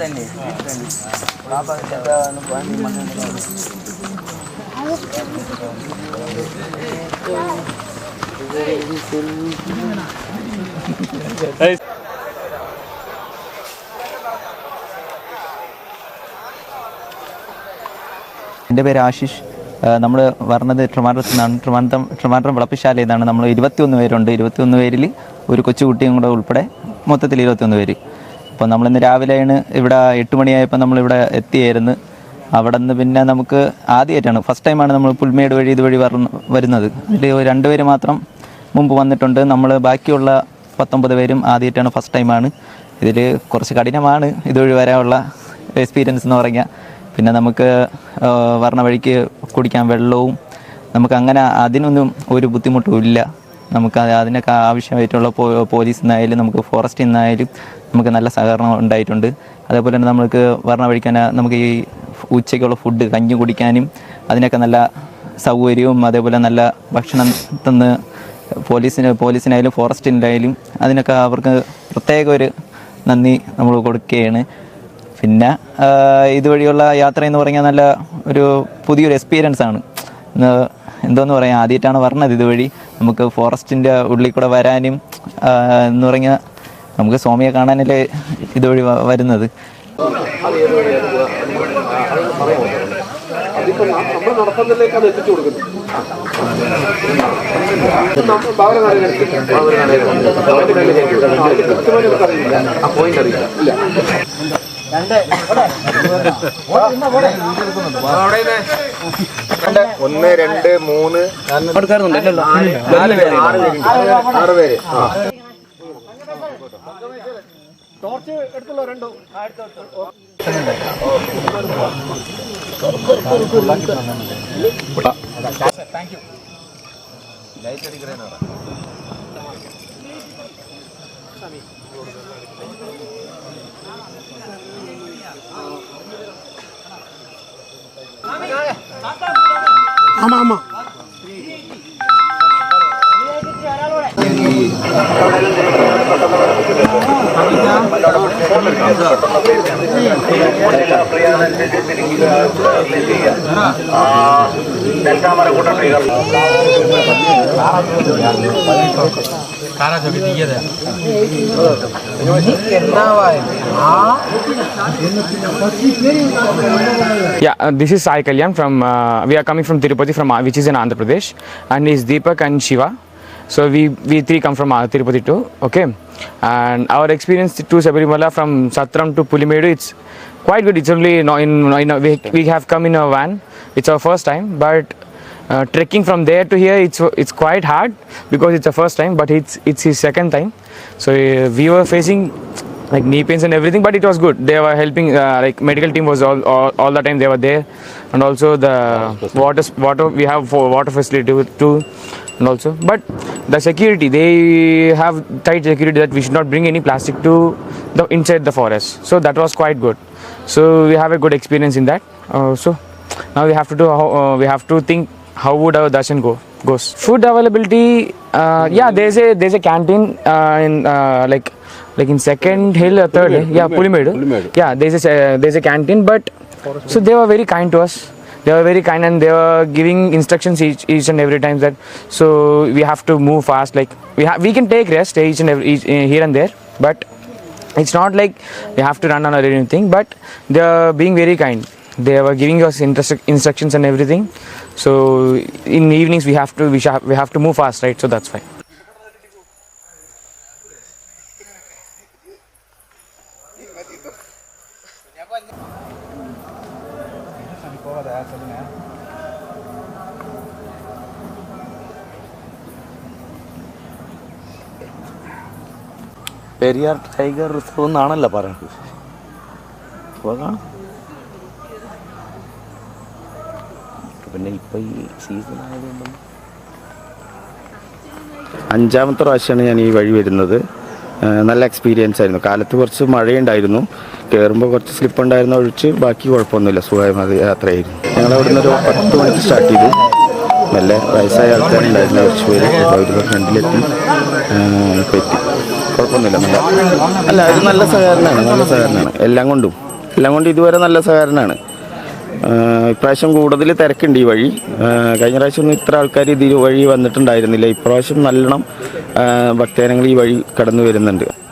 തന്നെ എന്റെ പേര് ആശിഷ്. നമ്മൾ പറഞ്ഞത് ട്രിവാൻഡ്രത്ത് നിന്നാണ് ട്രിവാൻഡ്രം ട്രിവാൻഡ്രം വിളപ്പിശാലയിൽ നിന്നാണ് നമ്മൾ ഇരുപത്തിയൊന്ന് പേരുണ്ട്. ഇരുപത്തിയൊന്ന് പേരിൽ ഒരു കൊച്ചുകുട്ടിയും കൂടെ ഉൾപ്പെടെ മൊത്തത്തിൽ ഇരുപത്തിയൊന്ന് പേര്. അപ്പോൾ നമ്മളിന്ന് രാവിലെയാണ് ഇവിടെ എട്ട് മണിയായപ്പോൾ നമ്മളിവിടെ എത്തിയായിരുന്നു. അവിടെ നിന്ന് പിന്നെ നമുക്ക് ആദ്യമായിട്ടാണ് ഫസ്റ്റ് ടൈമാണ് നമ്മൾ പുൽമേട് വഴി ഇതുവഴി വരുന്നത്. അതിൽ രണ്ടുപേര് മാത്രം മുമ്പ് വന്നിട്ടുണ്ട്. നമ്മൾ ബാക്കിയുള്ള പത്തൊമ്പത് പേരും ആദ്യമായിട്ടാണ് ഫസ്റ്റ് ടൈമാണ് ഇതിൽ കുറച്ച് കഠിനമാണ് ഇതുവഴി വരാനുള്ള എക്സ്പീരിയൻസ് എന്ന് പറഞ്ഞാൽ പിന്നെ നമുക്ക് വരണ വഴിക്ക് കുടിക്കാൻ വെള്ളവും നമുക്ക് അങ്ങനെ അതിനൊന്നും ഒരു ബുദ്ധിമുട്ടും ഇല്ല. നമുക്ക് അത് അതിനൊക്കെ ആവശ്യമായിട്ടുള്ള പോലീസിൽ നിന്നായാലും നമുക്ക് ഫോറസ്റ്റിൽ നിന്നായാലും നമുക്ക് നല്ല സഹകരണം ഉണ്ടായിട്ടുണ്ട്. അതേപോലെ തന്നെ നമുക്ക് തന്നെ നമുക്ക് ഈ ഉച്ചയ്ക്കുള്ള ഫുഡ് കഞ്ഞി കുടിക്കാനും അതിനൊക്കെ നല്ല സൗകര്യവും അതേപോലെ നല്ല ഭക്ഷണം തന്ന് പോലീസിന് പോലീസിനായാലും ഫോറസ്റ്റിനായാലും അതിനൊക്കെ അവർക്ക് പ്രത്യേക ഒരു നന്ദി നമ്മൾ കൊടുക്കുകയാണ്. പിന്നെ ഇതുവഴിയുള്ള യാത്ര എന്ന് പറഞ്ഞാൽ നല്ല ഒരു പുതിയൊരു എക്സ്പീരിയൻസ് ആണ് എന്തോന്ന് പറയാം ആദ്യമായിട്ടാണ് പറഞ്ഞത് ഇതുവഴി നമുക്ക് ഫോറസ്റ്റിന്റെ ഉള്ളിൽ കൂടെ വരാനും എന്ന് പറഞ്ഞാൽ നമുക്ക് സ്വാമിയെ കാണാനല്ലേ ഇതുവഴി വരുന്നത് ആ പോയിന്റ് അറിയില്ല ഒന്ന് രണ്ട് മൂന്ന്. നാല് പേര്. ആറ് പേര്. ടോർച്ച് എടുത്തുള്ള രണ്ടോ? ஆமா ஆமா Yeah, uh, this is Sai Kalyan from, uh, we are coming from Tirupati, from uh, which is in Andhra Pradesh, and is Deepak and Shiva. So we, we three come from uh, Tirupati too, okay? And our experience to Sabarimala from Satram to Pulimedu, it's quite good. It's only no, in, in a, we, we have come in a van. It's our first time, but uh, trekking from there to here, it's it's quite hard because it's a first time, but it's it's his second time. So uh, we were facing like knee pains and everything but it was good they were helping uh, like medical team was all, all all the time they were there and also the water water we have for water facility too and also but the security. They have tight security that we should not bring any plastic to the inside the forest. So that was quite good. So we have a good experience in that. Uh, so now we have to do uh, we have to think how would our darshan go goes. Food availability uh, yeah there's a there's a canteen uh, in uh, like like in second hill or third hill. Yeah pulimedu yeah there's a uh, there's a canteen but so they were very kind to us they were very kind and they were giving instructions each, each and every time that so we have to move fast like we have we can take rest each and every each, uh, here and there but it's not like we have to run on or anything but they are being very kind. They were giving us instructions and everything so in evenings we have to we, shall, we have to move fast right? So that's fine Periyar tiger reserve എന്നാണല്ലോ പറയുന്നത്. പിന്നെ ഇപ്പം ഈ season ആയതുകൊണ്ട് അഞ്ചാമത്തെ പ്രാവശ്യമാണ് ഞാൻ ഈ വഴി വരുന്നത്. നല്ല എക്സ്പീരിയൻസ് ആയിരുന്നു. കാലത്ത് കുറച്ച് മഴയുണ്ടായിരുന്നു. കയറുമ്പോൾ കുറച്ച് സ്ലിപ്പ് ഉണ്ടായിരുന്ന ഒഴിച്ച് ബാക്കി കുഴപ്പമൊന്നുമില്ല. സുഖമായ യാത്രയായിരുന്നു. ഞങ്ങൾ അവിടെ നിന്ന് ഒരു പത്ത് മണിക്ക് സ്റ്റാർട്ട് ചെയ്തു. നല്ല വയസ്സായ ആൾക്കാരുണ്ടായിരുന്നു. കുറച്ച് പേര് അവരുടെ ഫ്രണ്ടിലെത്തി. ഇപ്പോൾ എത്തി. കുഴപ്പമൊന്നുമില്ല. നല്ല അല്ല അത് നല്ല സഹകരണമാണ്. നല്ല സഹകരണമാണ്. എല്ലാം കൊണ്ടും. എല്ലാം കൊണ്ടും ഇതുവരെ നല്ല സഹകരണമാണ്. ഇപ്രാവശ്യം കൂടുതൽ തിരക്കുണ്ട് ഈ വഴി. കഴിഞ്ഞ പ്രാവശ്യം ഒന്നും ഇത്ര ആൾക്കാർ ഇത് വഴി വന്നിട്ടുണ്ടായിരുന്നില്ല. ഇപ്രാവശ്യം നല്ലോണം ഭക്തജനങ്ങൾ ഈ വഴി കടന്നു വരുന്നുണ്ട്.